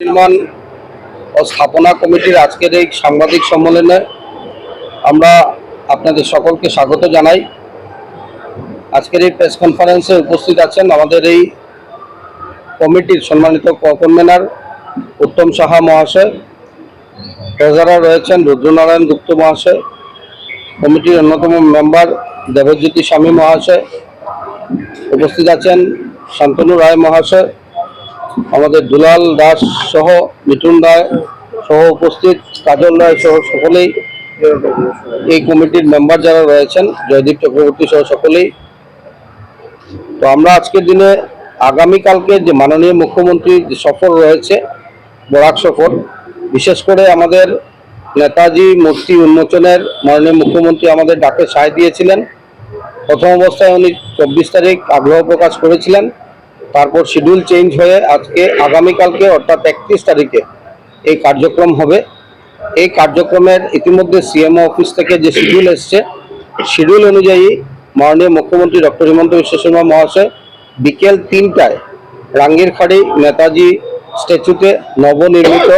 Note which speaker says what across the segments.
Speaker 1: নির্মাণ ও স্থাপনা কমিটির আজকের এই সাংবাদিক সম্মেলনে আমরা আপনাদের সকলকে স্বাগত জানাই। আজকের এই প্রেস কনফারেন্সে উপস্থিত আছেন আমাদের এই কমিটির সম্মানিত কনভেনার উত্তম সাহা মহাশয়, ট্রেজারার রয়েছেন রুদ্রনারায়ণ গুপ্ত মহাশয়, কমিটির অন্যতম মেম্বার দেবজ্যোতি স্বামী মহাশয়, উপস্থিত আছেন শান্তনু রায় মহাশয় আমাদের দুলাল দাস সহ, মিঠুন রায় সহ উপস্থিত, কাজল রায় সহ সকলেই এই কমিটির মেম্বার যারা রয়েছেন, জয়দীপ চক্রবর্তী সহ সকলেই। তো আমরা আজকের দিনে, আগামীকালকে যে মাননীয় মুখ্যমন্ত্রীর যে সফর রয়েছে, বরাক সফর, বিশেষ করে আমাদের নেতাজি মূর্তি উন্মোচনের মাননীয় মুখ্যমন্ত্রী আমাদের ডাকে সায় দিয়েছিলেন। প্রথম অবস্থায় উনি চব্বিশ তারিখ আগ্রহ প্রকাশ করেছিলেন। তারপর শিডিউল চেঞ্জ হয়ে আজকে, আগামীকালকে, অর্থাৎ একত্রিশ তারিখে এই কার্যক্রম হবে। এই কার্যক্রমের ইতিমধ্যে সিএমও অফিস থেকে যে শিডিউল এসছে শিডিউল অনুযায়ী মাননীয় মুখ্যমন্ত্রী ডক্টর হিমন্ত বিশ্ব শর্মা মহাশয় বিকেল তিনটায় রাঙ্গিরখাড়ি নেতাজি স্ট্যাচুতে নবনির্মিত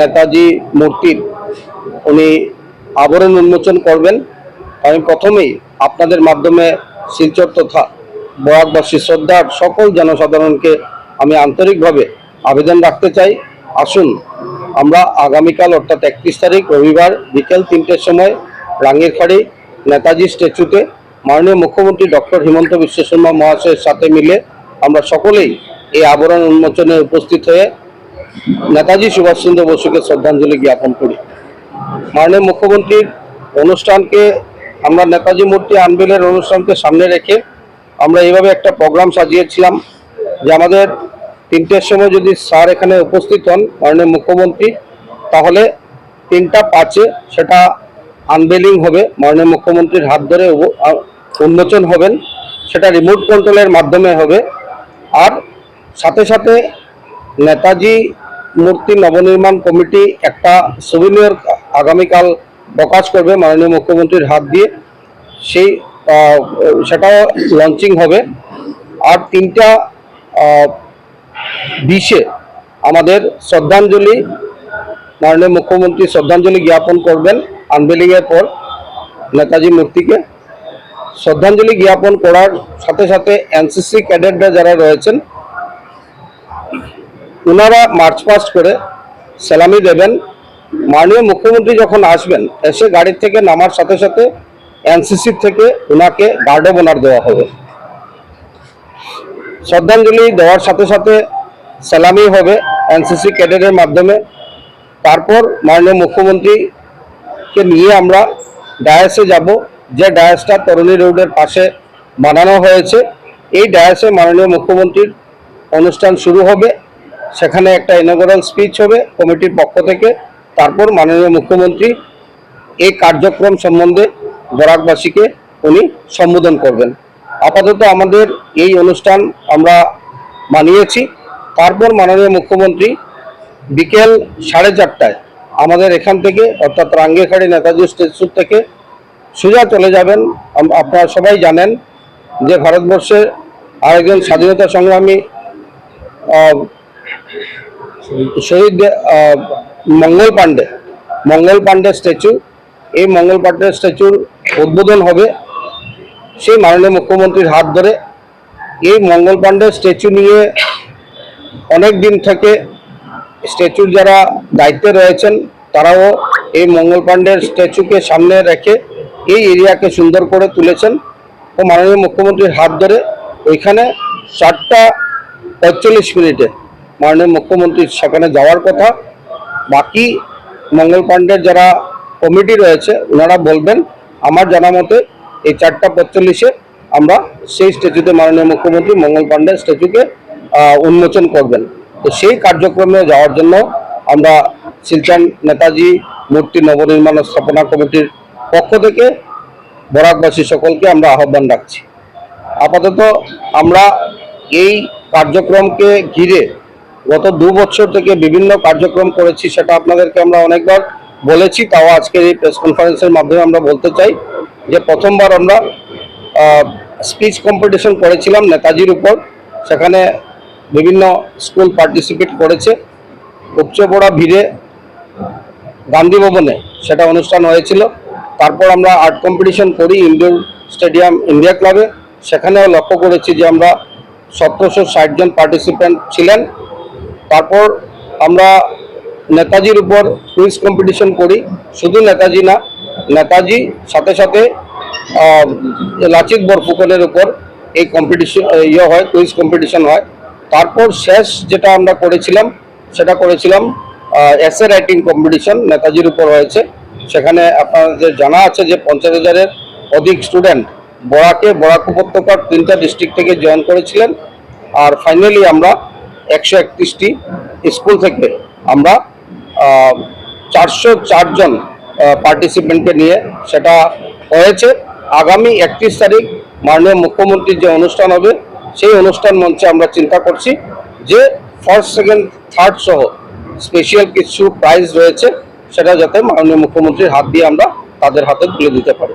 Speaker 1: নেতাজি মূর্তির উনি আবরণ উন্মোচন করবেন। আমি প্রথমেই আপনাদের মাধ্যমে শিলচর তথা বরাকবাসী শ্রদ্ধার সকল জনসাধারণকে আমি আন্তরিকভাবে আবেদন রাখতে চাই। আসুন, আমরা আগামীকাল অর্থাৎ একত্রিশ তারিখ রবিবার বিকেল তিনটের সময় রাঙের রাঙ্গিরখাড়ি নেতাজি স্ট্যাচুতে মাননীয় মুখ্যমন্ত্রী ডক্টর হিমন্ত বিশ্ব শর্মা মহাশয়ের সাথে মিলে আমরা সকলেই এই আবরণ উন্মোচনে উপস্থিত হয়ে নেতাজি সুভাষচন্দ্র বসুকে শ্রদ্ধাঞ্জলি জ্ঞাপন করি। মাননীয় মুখ্যমন্ত্রীর অনুষ্ঠানকে আমরা নেতাজি মূর্তি আনবিলের অনুষ্ঠানকে সামনে রেখে আমরা এইভাবে একটা প্রোগ্রাম সাজিয়েছিলাম যে আমাদের তিনটের সময় যদি স্যার এখানে উপস্থিত হন, মাননীয় মুখ্যমন্ত্রী, তাহলে তিনটা পাঁচে সেটা আনবেলিং হবে। মাননীয় মুখ্যমন্ত্রীর হাত ধরে উন্মোচন হবেন। সেটা রিমোট কন্ট্রোলের মাধ্যমে হবে। আর সাথে সাথে নেতাজি মূর্তি নবনির্মাণ কমিটি একটা সুবিনিয়র আগামীকাল প্রকাশ করবে মাননীয় মুখ্যমন্ত্রীর হাত দিয়ে। সেই সেটাও লঞ্চিং হবে। আর তিনটা বিশে আমাদের শ্রদ্ধাঞ্জলি, মাননীয় মুখ্যমন্ত্রী শ্রদ্ধাঞ্জলি জ্ঞাপন করবেন আনবেলিংয়ের পর নেতাজি মূর্তিকে। শ্রদ্ধাঞ্জলি জ্ঞাপন করার সাথে সাথে এনসিসি ক্যাডেটরা যারা রয়েছেন ওনারা মার্চ পাস্ট করে সালামি দেবেন। মাননীয় মুখ্যমন্ত্রী যখন আসবেন, এসে গাড়ির থেকে নামার সাথে সাথে এনসিসি থেকে ওনাকে গার্ড অফ অনার দেওয়া হবে। শ্রদ্ধাঞ্জলি দেওয়ার সাথে সাথে সালামি হবে এনসিসি ক্যাডেটের মাধ্যমে। তারপর মাননীয় মুখ্যমন্ত্রীকে নিয়ে আমরা ডায়াসে যাব, যে ডায়াসটা তরুণী রোডের পাশে বানানো হয়েছে। এই ডায়াসে মাননীয় মুখ্যমন্ত্রীর অনুষ্ঠান শুরু হবে। সেখানে একটা ইনগোরাল স্পিচ হবে কমিটির পক্ষ থেকে। তারপর মাননীয় মুখ্যমন্ত্রী এই কার্যক্রম সম্বন্ধে বরাকবাসীকে উনি সম্বোধন করবেন। আপাতত আমাদের এই অনুষ্ঠান আমরা মানিয়েছি। তারপর মাননীয় মুখ্যমন্ত্রী বিকেল সাড়ে চারটায় আমাদের এখান থেকে, অর্থাৎ রাঙ্গেখাড়ি নেতাজি স্ট্যাচু থেকে সোজা চলে যাবেন। আপনারা সবাই জানেন যে ভারতবর্ষের আরেকজন স্বাধীনতা সংগ্রামী শহীদ মঙ্গল পাণ্ডে মঙ্গল পাণ্ডে স্ট্যাচু। এই মঙ্গল পাণ্ডে স্ট্যাচুর উদ্বোধন হবে। সেই মাননীয় মুখ্যমন্ত্রীর হাত ধরে এই মঙ্গল পাণ্ডে স্ট্যাচু নিয়ে অনেক দিন থেকে স্ট্যাচুর যারা দায়িত্বে রয়েছেন, তারাও এই মঙ্গল পাণ্ডের স্ট্যাচুকে সামনে রেখে এই এরিয়াকে সুন্দর করে তুলেছেন ও মাননীয় মুখ্যমন্ত্রীর হাত ধরে ওইখানে চারটা পঁয়তাল্লিশ মিনিটে মাননীয় মুখ্যমন্ত্রীর সেখানে যাওয়ার কথা। বাকি মঙ্গল পাণ্ডের যারা কমিটি রয়েছে, ওনারা বলবেন আমার জানা মতে এই চারটা পঁয়তাল্লিশে আমরা সেই স্ট্যাচুতে মাননীয় মুখ্যমন্ত্রী মঙ্গল পাণ্ডের স্ট্যাচুকে উন্মোচন করবেন। তো সেই কার্যক্রমে যাওয়ার জন্য আমরা শিলচর নেতাজি, মূর্তি নবনির্মাণ স্থাপনা কমিটির পক্ষ থেকে বরাকবাসী সকলকে আমরা আহ্বান রাখছি। আপাতত আমরা এই কার্যক্রমকে ঘিরে গত দু বছর থেকে বিভিন্ন কার্যক্রম করেছি, সেটা আপনাদেরকে আমরা অনেকবার বলেছি, তাও আজকের এই প্রেস কনফারেন্সের মাধ্যমে আমরা বলতে চাই যে প্রথমবার আমরা স্পিচ কম্পিটিশন করেছিলাম নেতাজির উপর। সেখানে বিভিন্ন স্কুল পার্টিসিপেট করেছে। উপচে পড়া ভিড়ে, গান্ধী ভবনে সেটা অনুষ্ঠান হয়েছিল। তারপর আমরা আর্ট কম্পিটিশন করি ইনডোর স্টেডিয়াম ইন্ডিয়া ক্লাবে সেখানেও লক্ষ্য করেছি যে আমরা সতেরোশো ষাট জন পার্টিসিপেন্ট ছিলেন। তারপর আমরা নেতাজির উপর কুইজ কম্পিটিশন করি। শুধু নেতাজি না, নেতাজি সাথে সাথে লাচিত বরফুকনের উপর এই কম্পিটিশন ইয়ে হয়, কুইজ কম্পিটিশন হয়। তারপর শেষ যেটা আমরা করেছিলাম, সেটা করেছিলাম এসে রাইটিং কম্পিটিশন নেতাজির উপর হয়েছে। সেখানে আপনাদের জানা আছে যে পঞ্চাশ হাজারের অধিক স্টুডেন্ট বরাকে বরাক উপত্যকার তিনটা ডিস্ট্রিক্ট থেকে জয়েন করেছিলেন। আর ফাইনালি আমরা একশো একত্রিশটি স্কুল থেকে আমরা চারশো চারজন পার্টিসিপেন্টকে নিয়ে সেটা হয়েছে। আগামী একত্রিশ তারিখ মাননীয় মুখ্যমন্ত্রীর যে অনুষ্ঠান হবে, সেই অনুষ্ঠান মঞ্চে আমরা চিন্তা করছি যে ফার্স্ট সেকেন্ড থার্ড সহ স্পেশাল কিছু প্রাইজ রয়েছে, সেটা যাতে মাননীয় মুখ্যমন্ত্রীর হাত দিয়ে আমরা তাদের হাতে তুলে দিতে পারি।